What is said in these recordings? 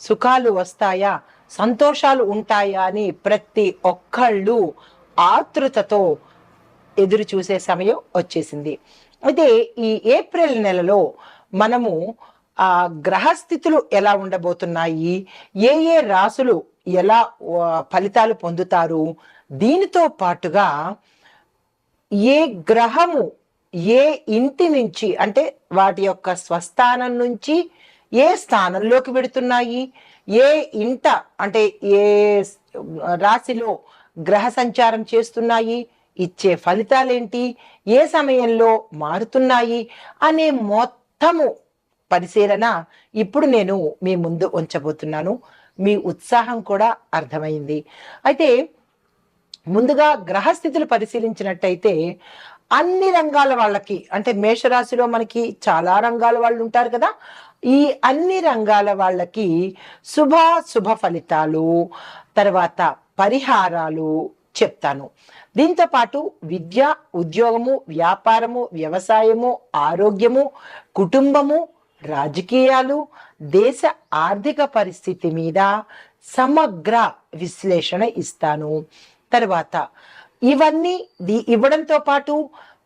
సుఖాలు వస్తాయా? సంతోషాలు ఉంటాయా అని ప్రతి ఒక్కళ్ళు ఆతృతతో ఎదురు చూసే సమయం వచ్చేసింది. అయితే ఈ ఏప్రిల్ నెలలో మనము ఆ గ్రహస్థితులు ఎలా ఉండబోతున్నాయి? ఏ ఏ రాసులు ఎలా ఫలితాలు పొందుతారు? దీనితో పాటుగా ఏ గ్రహము ఏ ఇంటి నుంచి అంటే వాటి యొక్క స్వస్థానం నుంచి ఏ స్థానంలోకి వెడుతున్నాయి? ఏ ఇంట అంటే ఏ రాశిలో గ్రహ సంచారం చేస్తున్నాయి? ఇచ్చే ఫలితాలేంటి? ఏ సమయంలో మారుతున్నాయి? అనే మొత్తము పరిశీలన ఇప్పుడు నేను మీ ముందు ఉంచబోతున్నాను. మీ ఉత్సాహం కూడా అర్థమైంది. అయితే ముందుగా గ్రహస్థితులు పరిశీలించినట్టయితే అన్ని రంగాల వాళ్ళకి అంటే మేషరాశిలో మనకి చాలా రంగాల వాళ్ళు ఉంటారు కదా. ఈ అన్ని రంగాల వాళ్ళకి శుభ శుభ ఫలితాలు తర్వాత పరిహారాలు చెప్తాను. దీంతో పాటు విద్య ఉద్యోగము వ్యాపారము వ్యవసాయము ఆరోగ్యము కుటుంబము రాజకీయాలు దేశ ఆర్థిక పరిస్థితి మీద సమగ్ర విశ్లేషణ ఇస్తాను. తర్వాత ఇవన్నీ ఇవ్వడంతో పాటు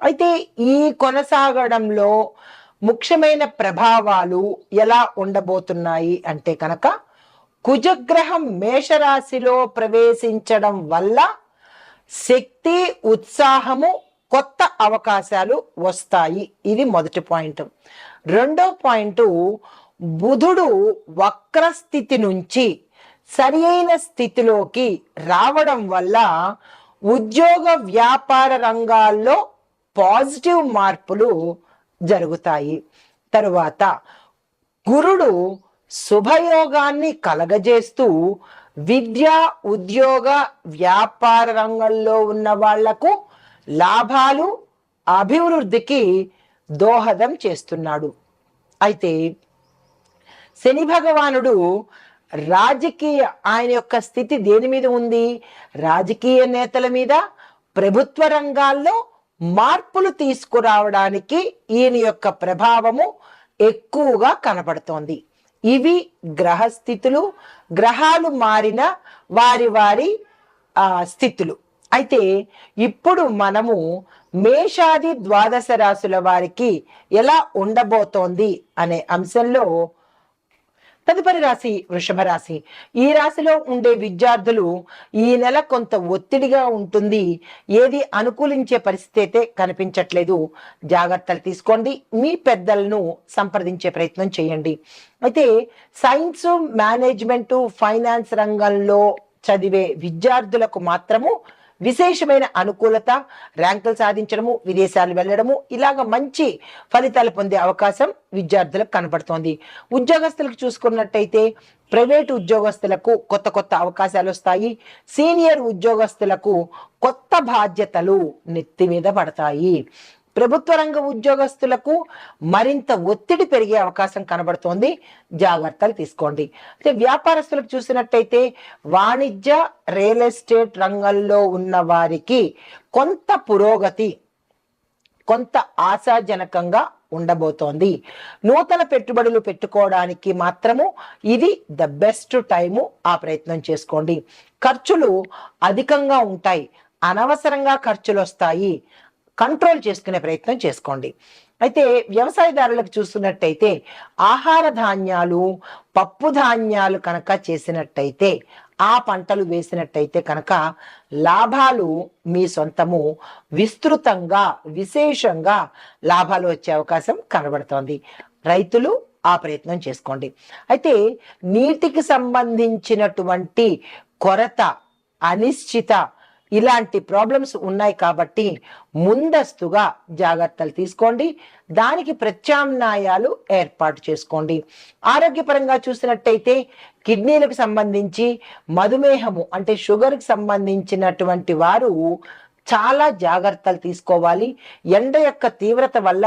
అయితే ఈ కొనసాగడంలో ముఖ్యమైన ప్రభావాలు ఎలా ఉండబోతున్నాయి అంటే కనుక కుజగ్రహం మేషరాశిలో ప్రవేశించడం వల్ల శక్తి ఉత్సాహము కొత్త అవకాశాలు వస్తాయి. ఇది మొదటి పాయింట్. రెండో పాయింట్ బుధుడు వక్ర స్థితి నుంచి సరి అయిన స్థితిలోకి రావడం వల్ల ఉద్యోగ వ్యాపార రంగాల్లో పాజిటివ్ మార్పులు జరుగుతాయి. తరువాత గురుడు శుభయోగాన్ని కలగజేస్తూ విద్య ఉద్యోగ వ్యాపార రంగంలో ఉన్న వాళ్ళకు లాభాలు అభివృద్ధికి దోహదం చేస్తున్నాడు. అయితే శని భగవానుడు రాజకీయ ఆయన యొక్క స్థితి దేని మీద ఉంది? రాజకీయ నేతల మీద ప్రభుత్వ రంగాల్లో మార్పులు తీసుకురావడానికి ఈయన యొక్క ప్రభావము ఎక్కువగా కనబడుతోంది. ఇవి గ్రహస్థితులు గ్రహాలు మారిన వారి వారి స్థితులు. అయితే ఇప్పుడు మనము మేషాది ద్వాదశ రాశుల వారికి ఎలా ఉండబోతోంది అనే అంశంలో తదుపరి రాశి వృషభ రాశి. ఈ రాశిలో ఉండే విద్యార్థులు ఈ నెల కొంత ఒత్తిడిగా ఉంటుంది. ఏది అనుకూలించే పరిస్థితి అయితే కనిపించట్లేదు. జాగ్రత్తలు తీసుకోండి. మీ పెద్దలను సంప్రదించే ప్రయత్నం చేయండి. అయితే సైన్స్ మేనేజ్మెంట్ ఫైనాన్స్ రంగంలో చదివే విద్యార్థులకు మాత్రము విశేషమైన అనుకూలత ర్యాంకులు సాధించడము విదేశాలు వెళ్ళడము ఇలాగ మంచి ఫలితాలు పొందే అవకాశం విద్యార్థులకు కనపడుతోంది. ఉద్యోగస్తులకు చూసుకున్నట్టయితే ప్రైవేటు ఉద్యోగస్తులకు కొత్త కొత్త అవకాశాలు వస్తాయి. సీనియర్ ఉద్యోగస్తులకు కొత్త బాధ్యతలు నెత్తి మీద పడతాయి. ప్రభుత్వ రంగ ఉద్యోగస్తులకు మరింత ఒత్తిడి పెరిగే అవకాశం కనబడుతోంది. జాగ్రత్తలు తీసుకోండి. అయితే వ్యాపారస్తులకు చూసినట్టయితే వాణిజ్య రియల్ ఎస్టేట్ రంగంలో ఉన్న వారికి కొంత పురోగతి కొంత ఆశాజనకంగా ఉండబోతోంది. నూతన పెట్టుబడులు పెట్టుకోవడానికి మాత్రము ఇది ద బెస్ట్ టైము ఆ ప్రయత్నం చేసుకోండి. ఖర్చులు అధికంగా ఉంటాయి. అనవసరంగా ఖర్చులు వస్తాయి. కంట్రోల్ చేసుకునే ప్రయత్నం చేసుకోండి. అయితే వ్యవసాయదారులకు చూస్తున్నట్టయితే ఆహార ధాన్యాలు పప్పు ధాన్యాలు కనుక చేసినట్టయితే ఆ పంటలు వేసినట్టయితే కనుక లాభాలు మీ సొంతము విస్తృతంగా విశేషంగా లాభాలు వచ్చే అవకాశం కనబడుతోంది. రైతులు ఆ ప్రయత్నం చేసుకోండి. అయితే నీటికి సంబంధించినటువంటి కొరత అనిశ్చిత ఇలాంటి ప్రాబ్లమ్స్ ఉన్నాయి కాబట్టి ముందస్తుగా జాగ్రత్తలు తీసుకోండి. దానికి ప్రత్యామ్నాయాలు ఏర్పాటు చేసుకోండి. ఆరోగ్యపరంగా చూసినట్టయితే కిడ్నీలకు సంబంధించి మధుమేహము అంటే షుగర్కి సంబంధించినటువంటి వారు చాలా జాగ్రత్తలు తీసుకోవాలి. ఎండ యొక్క తీవ్రత వల్ల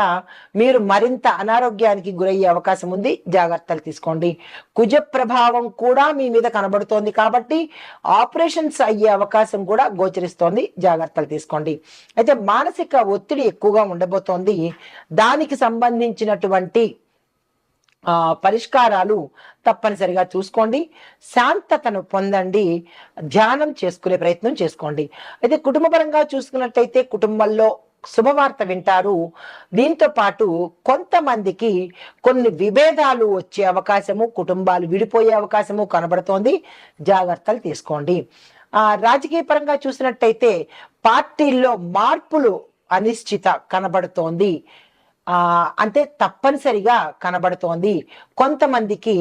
మీరు మరింత అనారోగ్యానికి గురయ్యే అవకాశం ఉంది. జాగ్రత్తలు తీసుకోండి. కుజ ప్రభావం కూడా మీ మీద కనబడుతోంది కాబట్టి ఆపరేషన్స్ అయ్యే అవకాశం కూడా గోచరిస్తోంది. జాగ్రత్తలు తీసుకోండి. అయితే మానసిక ఒత్తిడి ఎక్కువగా ఉండబోతోంది. దానికి సంబంధించినటువంటి పరిష్కారాలు తప్పనిసరిగా చూసుకోండి. శాంతతను పొందండి. ధ్యానం చేసుకునే ప్రయత్నం చేసుకోండి. అయితే కుటుంబపరంగా చూసుకున్నట్టయితే కుటుంబంలో శుభవార్త వింటారు. దీంతో పాటు కొంతమందికి కొన్ని విభేదాలు వచ్చే అవకాశము కుటుంబాలు విడిపోయే అవకాశము కనబడుతోంది. జాగ్రత్తలు తీసుకోండి. ఆ రాజకీయ పరంగా చూసినట్టయితే పార్టీల్లో మార్పులు అనిశ్చిత కనబడుతోంది. అంటే తప్పనిసరిగా కనబడుతోంది. కొంతమందికి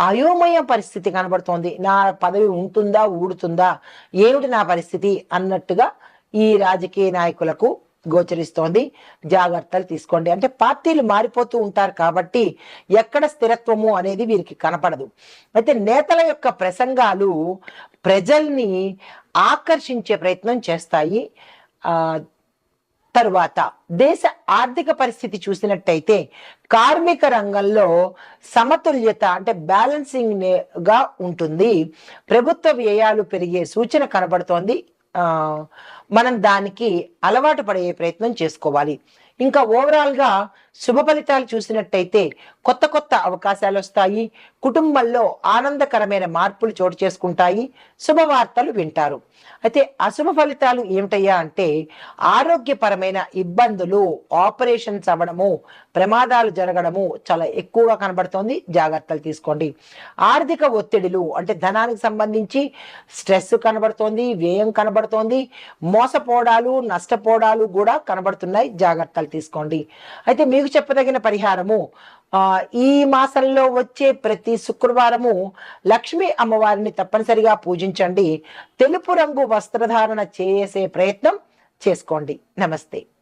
అయోమయ పరిస్థితి కనబడుతోంది. నా పదవి ఉంటుందా ఊడుతుందా ఏమిటి నా పరిస్థితి అన్నట్టుగా ఈ రాజకీయ నాయకులకు గోచరిస్తోంది. జాగ్రత్తలు తీసుకోండి. అంటే పార్టీలు మారిపోతూ ఉంటారు కాబట్టి ఎక్కడ స్థిరత్వము అనేది వీరికి కనపడదు. అయితే నేతల యొక్క ప్రసంగాలు ప్రజల్ని ఆకర్షించే ప్రయత్నం చేస్తాయి. ఆ తరువాత దేశ ఆర్థిక పరిస్థితి చూసినట్టయితే కార్మిక రంగంలో సమతుల్యత అంటే బ్యాలెన్సింగ్గా ఉంటుంది. ప్రభుత్వ వ్యయాలు పెరిగే సూచన కనబడుతోంది. మనం దానికి అలవాటు పడే ప్రయత్నం చేసుకోవాలి. ఇంకా ఓవరాల్గా శుభ ఫలితాలు చూసినట్టయితే కొత్త కొత్త అవకాశాలు వస్తాయి. కుటుంబంలో ఆనందకరమైన మార్పులు చోటు చేసుకుంటాయి. శుభవార్తలు వింటారు. అయితే అశుభ ఫలితాలు ఏమిటయ్యా అంటే ఆరోగ్యపరమైన ఇబ్బందులు ఆపరేషన్స్ అవ్వడము ప్రమాదాలు జరగడము చాలా ఎక్కువగా కనబడుతోంది. జాగ్రత్తలు తీసుకోండి. ఆర్థిక ఒత్తిడిలు అంటే ధనానికి సంబంధించి స్ట్రెస్ కనబడుతోంది వ్యయం కనబడుతోంది మోసపోవడాలు నష్టపోవడాలు కూడా కనబడుతున్నాయి. జాగ్రత్తలు తీసుకోండి. అయితే మీకు చెప్పదగిన పరిహారము. ఈ మాసంలో వచ్చే ప్రతి శుక్రవారము లక్ష్మీ అమ్మవారిని తప్పనిసరిగా పూజించండి. తెలుపు రంగు వస్త్రధారణ చేసే ప్రయత్నం చేసుకోండి. నమస్తే.